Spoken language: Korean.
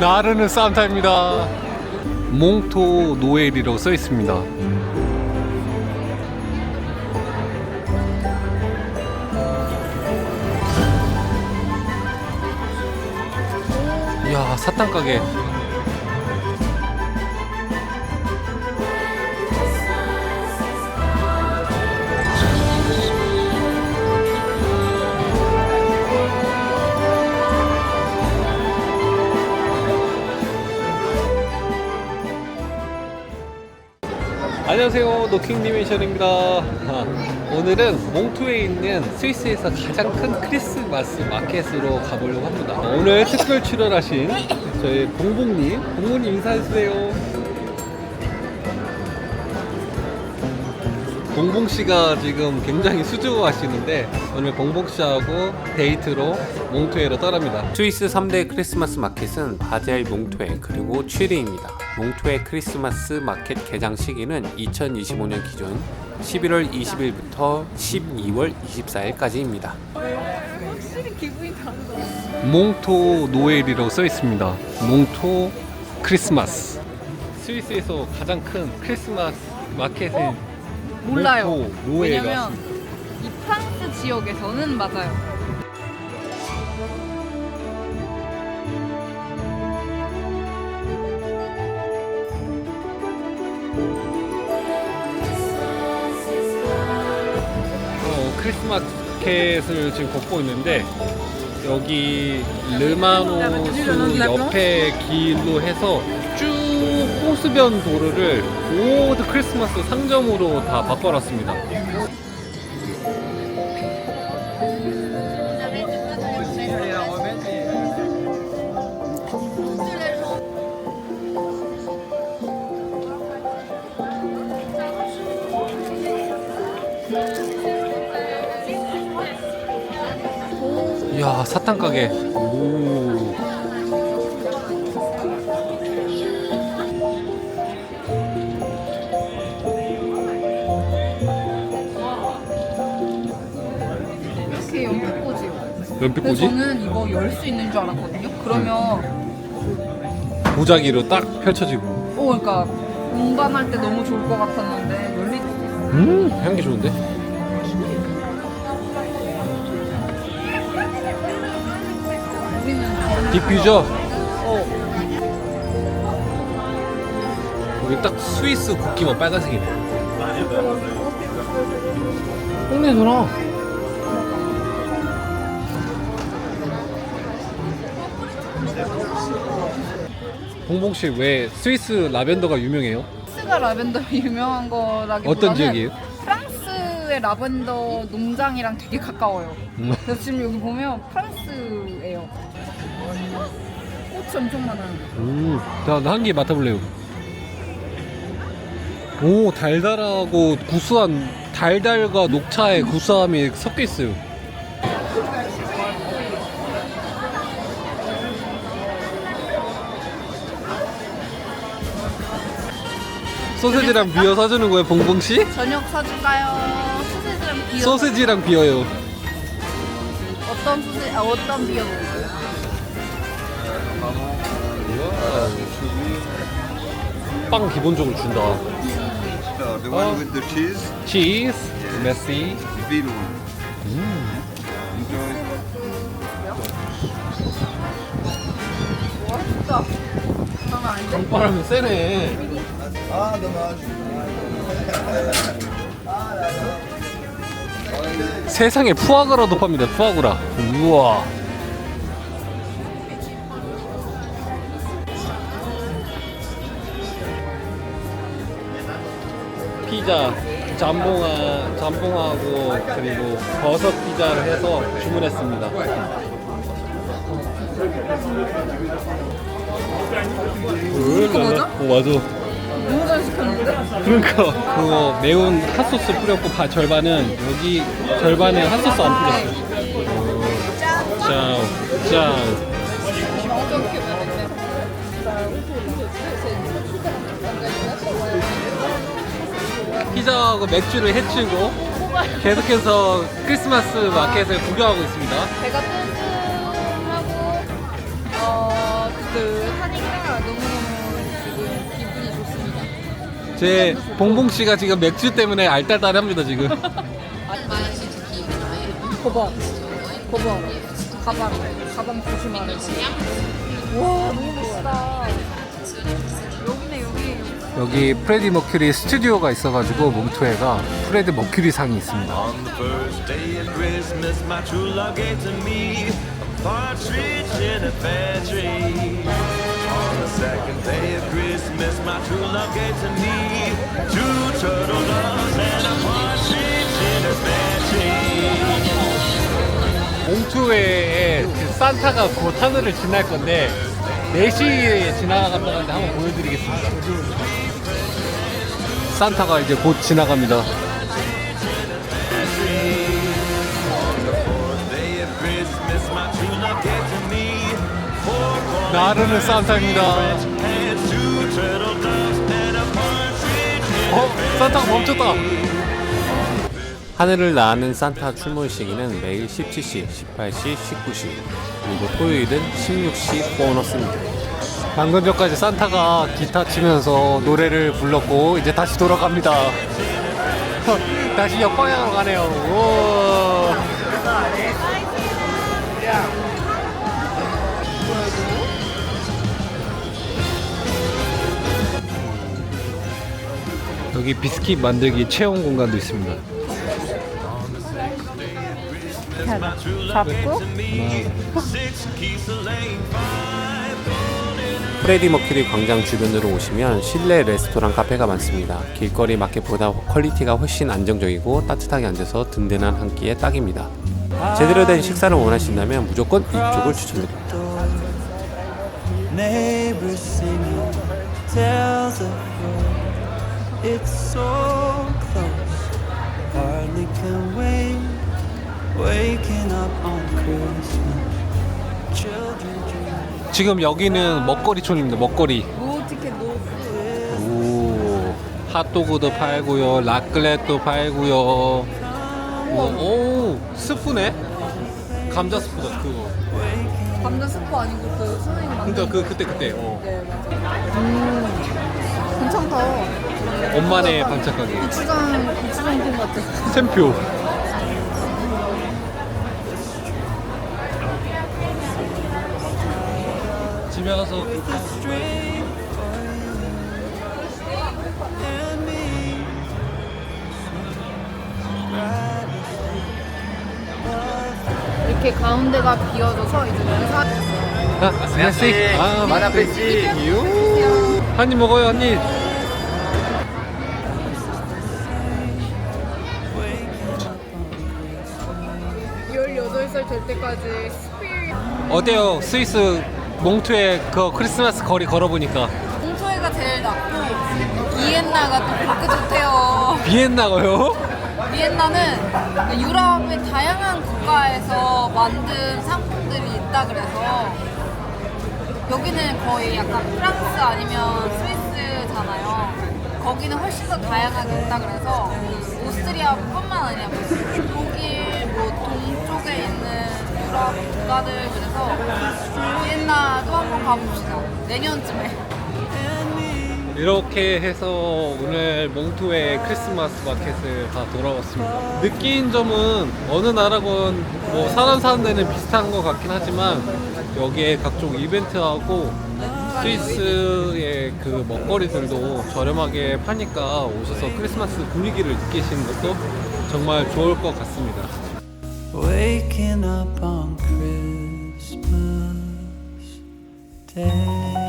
나르는 산타입니다. 몽토 노엘이라고 써 있습니다. 이야 사탕 가게. 안녕하세요 노킹니메이션입니다. 아, 오늘은 몽투에 있는 스위스에서 가장 큰 크리스마스 마켓으로 가보려고 합니다. 오늘 특별 출연하신 저희 봉봉님 봉봉님 인사해주세요 봉봉 씨가 지금 굉장히 수줍어하시는데 오늘 봉봉 씨하고 데이트로 몽투에로 떠납니다. 스위스 3대 크리스마스 마켓은 바젤 몽투에 그리고 취리입니다. 몽투에 크리스마스 마켓 개장 시기는 2025년 기준 11월 20일부터 12월 24일까지입니다. 확실히 기분이 다르다. 몽토 노엘이라고 써 있습니다. 몽토 크리스마스. 스위스에서 가장 큰 크리스마스 마켓은 몰라요. 노엘이라. 왜냐면 이 프랑스 지역에서는 맞아요. 어, 크리스마스 마켓을 지금 걷고 있는데 여기 르마노스 옆에 길로 해서 쭉 호수변 도로를 모두 크리스마스 상점으로 다 바꿔놨습니다. 이야 사탕 가게. 오. 근데 연필꽂이? 저는 이거 열 수 있는 줄 알았거든요. 그러면 보자기로 딱 펼쳐지고. 어 그러니까 운반할 때 너무 좋을 것 같았는데 열리. 음 향기 좋은데? 우리는 딥뷰죠? 어 여기 딱 스위스 국기만 빨간색이네. 홍내 돌아. 봉봉 씨 왜 스위스 라벤더가 유명해요? 스가 라벤더 유명한 거라기보다는 어떤 지역이에요? 프랑스의 라벤더 농장이랑 되게 가까워요. 음. 그래서 지금 여기 보면 프랑스예요. 꽃이 엄청 많아요. 음, 나한 개 맡아볼래요. 오, 달달하고 구수한 달달과 녹차의 구수함이 섞여 있어요. 소세지랑 비어 사주는 거예요, 봉봉 씨? 저녁 사줄까요? 소세지랑 비어. 소세지랑 비어요. 어떤 소세 아 어떤 비어 먹을까요? 빵 기본적으로 준다. So the one Oh. with the cheese, 치즈, 메시. the bean one. Enjoy. 와 진짜 장난 아닌데? 바람이 세네. Ah, dommage. 세상에 푸아그라도 팝니다. 푸아그라. 우와. 피자, 잠봉아, 잠봉하고 그리고 버섯 피자를 해서 주문했습니다. 이거 맞아? 어, 맞아. 너무 잘 시켰는데? 그러니까 그거 매운 핫소스 뿌렸고 바, 절반은 여기 절반에 핫소스 안 뿌렸어. 어떻게 먹었네? 피자하고 맥주를 해치고 계속해서 크리스마스 마켓을 구경하고 있습니다. 배가 뜬 제 봉봉 씨가 지금 맥주 때문에 알딸딸합니다 지금. 거봐. 거봐. 가방. 가방 조심하래. 와 너무 멋있다. 여기네 여기. 여기 프레디 머큐리 스튜디오가 있어가지고 몽투에가 프레디 머큐리 상이 있습니다. On the first day of Christmas, my true love gave to me a partridge in a pear tree. Second day of Christmas, my true love gave to me two turtle doves and a partridge in a pear tree. 몽투웨에 그 산타가 곧 하늘을 지날 건데 4시에 지나간다는데 한번 보여드리겠습니다. 산타가 이제 곧 지나갑니다. 나르는 산타입니다. 어? 산타가 멈췄다. 하늘을 나는 산타 출몰 시기는 매일 17시, 18시, 19시, 그리고 토요일은 16시 보너스입니다. 방금 전까지 산타가 기타 치면서 노래를 불렀고 이제 다시 돌아갑니다. 다시 역방향으로 가네요. 오. 여기 비스킷 만들기 체험 공간도 있습니다. 잡고. 프레디 머큐리 광장 주변으로 오시면 실내 레스토랑 카페가 많습니다. 길거리 마켓보다 퀄리티가 훨씬 안정적이고 따뜻하게 앉아서 든든한 한 끼에 딱입니다. 제대로 된 식사를 원하신다면 무조건 이쪽을 추천드립니다. It's so close, hardly can wait. Waking up on Christmas, children dream. 지금 여기는 먹거리촌입니다. 먹거리. 노 티켓 노. 오, 핫도그도 팔고요, 라클렛도 팔고요. 오, 오, 스프네? 감자 스프다 그거. 감자 스프 아니고 그 선생님 만든. 그러니까 그 그때 그때. 어. 네 맞아. 음 괜찮다. 엄마네 반찬 가게. 고추장 고추장통 같은. 샘표. 집에 가서. 이렇게 가운데가 비어져서 이제 인사. 아, 하나씩. 아, 마나페시. 한입 먹어요, 한 입. 때까지 스피릿. 어때요? 스위스 몽투의 그 크리스마스 거리 걸어보니까 홍초회가 제일 낫고 비엔나가 또 그렇게 좋대요. 비엔나가요? 비엔나는 유럽의 다양한 국가에서 만든 상품들이 있다 그래서 여기는 거의 약간 프랑스 아니면 스위스잖아요. 거기는 훨씬 더 다양하게 있다 그래서 오스트리아뿐만 아니라 뭐 독일 뭐 동쪽에 있는 유럽 국가들 그래서 비엔나도 한번 가봅시다. 내년쯤에. 이렇게 해서 오늘 몽투의 크리스마스 마켓을 다 돌아봤습니다. 느낀 점은 어느 나라건 뭐 사람 사는 데는 비슷한 것 같긴 하지만 여기에 각종 이벤트하고 스위스의 그 먹거리들도 저렴하게 파니까 오셔서 크리스마스 분위기를 느끼시는 것도 정말 좋을 것 같습니다. Waking up on Christmas Day.